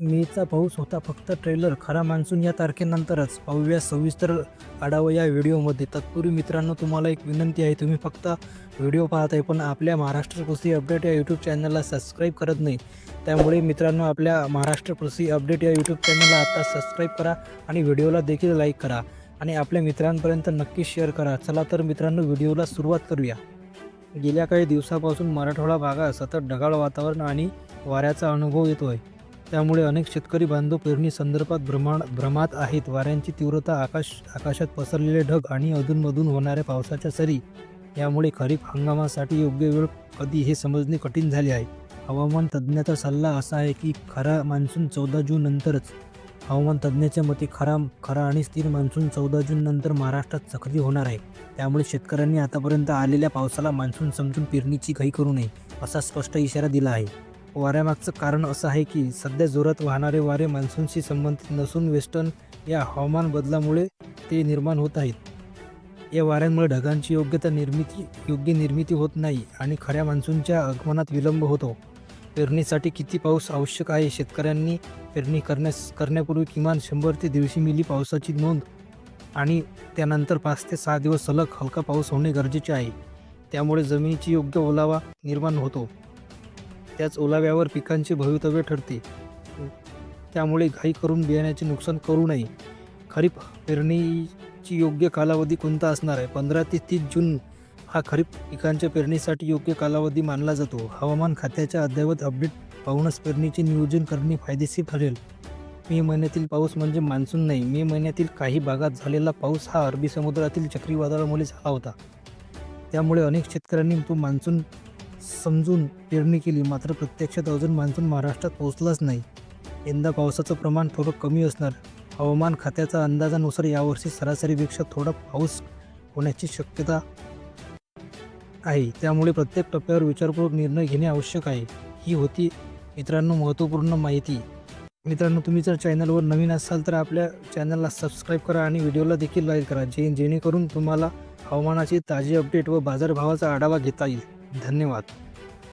मेचा पाऊस होता फक्त ट्रेलर खरा मान्सून या तारखेनंतरच. पाहूया सविस्तर आढावा या व्हिडिओमध्ये. तत्पूर्वी मित्रांनो तुम्हाला एक विनंती आहे तुम्ही फक्त व्हिडिओ पाहत आहे पण आपल्या महाराष्ट्र कृषी अपडेट या यूट्यूब चॅनलला सबस्क्राईब करत नाही. त्यामुळे मित्रांनो आपल्या महाराष्ट्र कृषी अपडेट या यूट्यूब चॅनलला आत्ता सबस्क्राईब करा आणि व्हिडिओला देखील लाईक करा. आणि आपल्या मित्रांपर्यंत नक्की शेअर करा. चला तर मित्रांनो व्हिडिओला सुरुवात करूया. गेल्या काही दिवसापासून मराठवाडा भागात सतत ढगाळ वातावरण आणि वाऱ्याचा अनुभव येतो आहे त्यामुळे अनेक शेतकरी बांधव पेरणी संदर्भात भ्रमाण भ्रमात आहेत. वाऱ्यांची तीव्रता आकाश आकाशात पसरलेले ढग आणि अधूनमधून होणाऱ्या पावसाच्या सरी यामुळे खरीप हंगामासाठी योग्य वेळ कधी हे समजणे कठीण झाले आहे. हवामान तज्ज्ञाचा सल्ला असा आहे की खरा मान्सून चौदा जून नंतरच. हवामान तज्ज्ञाच्या मते खरा खरा आणि स्थिर मान्सून चौदा जून नंतर महाराष्ट्रात सक्रिय होणार आहे. त्यामुळे शेतकऱ्यांनी आतापर्यंत आलेल्या पावसाला मान्सून समजून पेरणीची घाई करू नये असा स्पष्ट इशारा दिला आहे. वाऱ्यामागचं कारण असं आहे की सध्या जोरात वाहणारे वारे मान्सूनशी संबंधित नसून वेस्टर्न या हवामान बदलामुळे ते निर्माण होत आहेत. या वाऱ्यांमुळे ढगांची योग्यता निर्मिती योग्य निर्मिती होत नाही आणि खऱ्या मान्सूनच्या आगमनात विलंब होतो. पेरणीसाठी किती पाऊस आवश्यक आहे शेतकऱ्यांनी? पेरणी करण्यास करण्यापूर्वी किमान शंभर ते दीडशे मिली पावसाची नोंद आणि त्यानंतर पाच ते सहा दिवस सलग हलका पाऊस होणे गरजेचे आहे. त्यामुळे जमिनीची योग्य ओलावा निर्माण होतो. त्याच ओलाव्यावर पिकांचे भवितव्य ठरते. त्यामुळे घाई करून बियाण्याचे नुकसान करू नये. खरीप पेरणीची योग्य कालावधी कोणता असणार आहे? पंधरा ते तीस जून हा खरीप पिकांच्या पेरणीसाठी योग्य कालावधी मानला जातो. हवामान खात्याच्या अद्ययावत अपडेट पाहूनच पेरणीचे नियोजन करणे फायदेशीर ठरेल. मे महिन्यातील पाऊस म्हणजे मान्सून नाही. मे महिन्यातील काही भागात झालेला पाऊस हा अरबी समुद्रातील चक्रीवादळामुळे झाला होता. त्यामुळे अनेक शेतकऱ्यांनी तो मान्सून समजून पेरणी केली मात्र प्रत्यक्षात अजून मान्सून महाराष्ट्रात पोहोचलाच नाही. यंदा पावसाचं प्रमाण थोडं कमी असणार. हवामान खात्याच्या अंदाजानुसार यावर्षी सरासरीपेक्षा थोडा पाऊस होण्याची शक्यता आहे. त्यामुळे प्रत्येक टप्प्यावर विचारपूर्वक निर्णय घेणे आवश्यक आहे. ही होती मित्रांनो महत्त्वपूर्ण माहिती. मित्रांनो तुम्ही जर चॅनलवर नवीन असाल तर आपल्या चॅनलला सबस्क्राईब करा आणि व्हिडिओला देखील लाईक करा जे जेणेकरून तुम्हाला हवामानाची ताजी अपडेट व बाजारभावाचा आढावा घेता येईल. धन्यवाद.